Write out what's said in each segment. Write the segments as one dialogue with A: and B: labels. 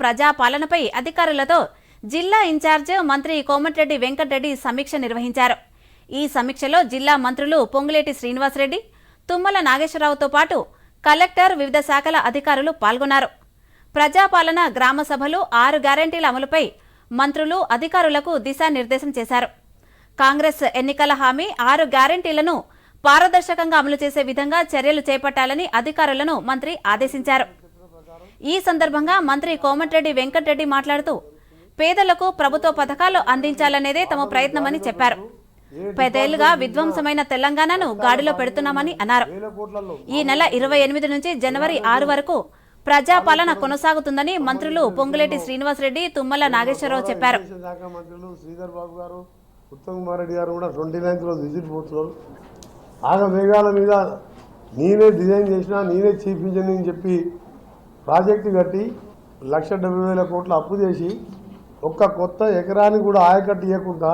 A: ప్రజా పాలనపై అధికారులతో జిల్లా ఇన్ఛార్జ్ మంత్రి కోమటిరెడ్డి వెంకటరెడ్డి సమీక్ష నిర్వహించారు. ఈ సమీక్షలో జిల్లా మంత్రులు పొంగులేటి శ్రీనివాసరెడ్డి తుమ్మల నాగేశ్వరరావుతో పాటు కలెక్టర్ వివిధ శాఖల అధికారులు పాల్గొన్నారు. ప్రజాపాలన గ్రామ సభలు ఆరు గ్యారంటీల అమలుపై మంత్రులు అధికారులకు దిశానిర్దేశం చేశారు. కాంగ్రెస్ ఎన్నికల హామీ ఆరు గ్యారంటీలను పారదర్శకంగా అమలు చేసే విధంగా చర్యలు చేపట్టాలని అధికారులను మంత్రి ఆదేశించారు. ఈ సందర్భంగా మంత్రి కోమటిరెడ్డి వెంకటరెడ్డి మాట్లాడుతూ పేదలకు ప్రభుత్వ పథకాలు అందించాలనేదే తమ ప్రయత్నమని చెప్పారు. పదేళ్ళుగా విధ్వంసమైన తెలంగాణను గాడిలో పెడుతున్నామని అన్నారు. ఈ నెల ఇరవై ఎనిమిది నుంచి జనవరి ఆరు వరకు ప్రజాపాలన కొనసాగుతుందని మంత్రులు పొంగులేటి శ్రీనివాసరెడ్డి తుమ్మల నాగేశ్వరరావు చెప్పారు.
B: ఉత్తమ్ కుమార్ రెడ్డి గారు కూడా ట్వంటీ నైన్త్ రోజు విజిట్ పోతున్నారు ఆగ మేఘాల మీద నేనే డిజైన్ చేసిన నేనే చీఫ్ ఇంజనీర్ అని చెప్పి ప్రాజెక్టు కట్టి లక్ష డెబ్బై వేల కోట్ల అప్పు చేసి ఒక్క కొత్త ఎకరానికి కూడా ఆయకట్టు ఇవ్వకుండా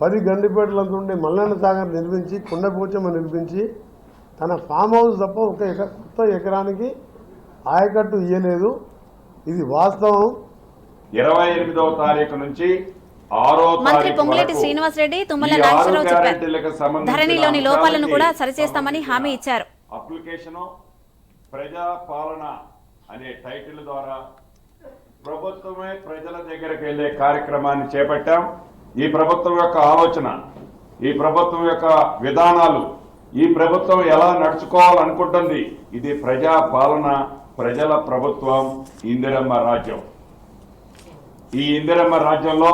B: పది గండిపేటలంత ఉండే మల్లన్న సాగర్ నిర్మించి కొండపోచమ్మ నిర్మించి తన ఫామ్ హౌస్ తప్ప ఒక ఎక కొత్త ఎకరానికి ఆయకట్టు ఇవ్వలేదు ఇది వాస్తవం.
C: ఇరవై ఎనిమిదవ తారీఖు నుంచి ఆరో
A: మంత్రి పొంగులేటి శ్రీనివాసరెడ్డి తుమ్మల నాగేశ్వరరావు చెప్పారు. ధరణిలోని లోపాలను కూడా సరిచేస్తామని హామీ ఇచ్చారు.
C: అప్లికేషను ప్రజా పాలన అనే టైటిల్ ద్వారా ప్రభుత్వమే ప్రజల దగ్గరికి వెళ్ళే కార్యక్రమాన్ని చేపట్టాం. ఈ ప్రభుత్వం యొక్క ఆలోచన ఈ ప్రభుత్వం యొక్క విధానాలు ఈ ప్రభుత్వం ఎలా నడుచుకోవాలనుకుంటుంది ఇది ప్రజా పాలన ప్రజల ప్రభుత్వం ఇందిరమ్మ రాజ్యం. ఈ ఇందిరమ్మ రాజ్యంలో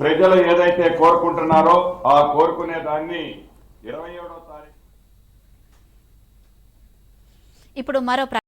C: ప్రజలు ఏదైతే కోరుకుంటున్నారో ఆ కోరుకునే దాన్ని ఇరవై ఏడో తారీఖు
A: ఇప్పుడు మరో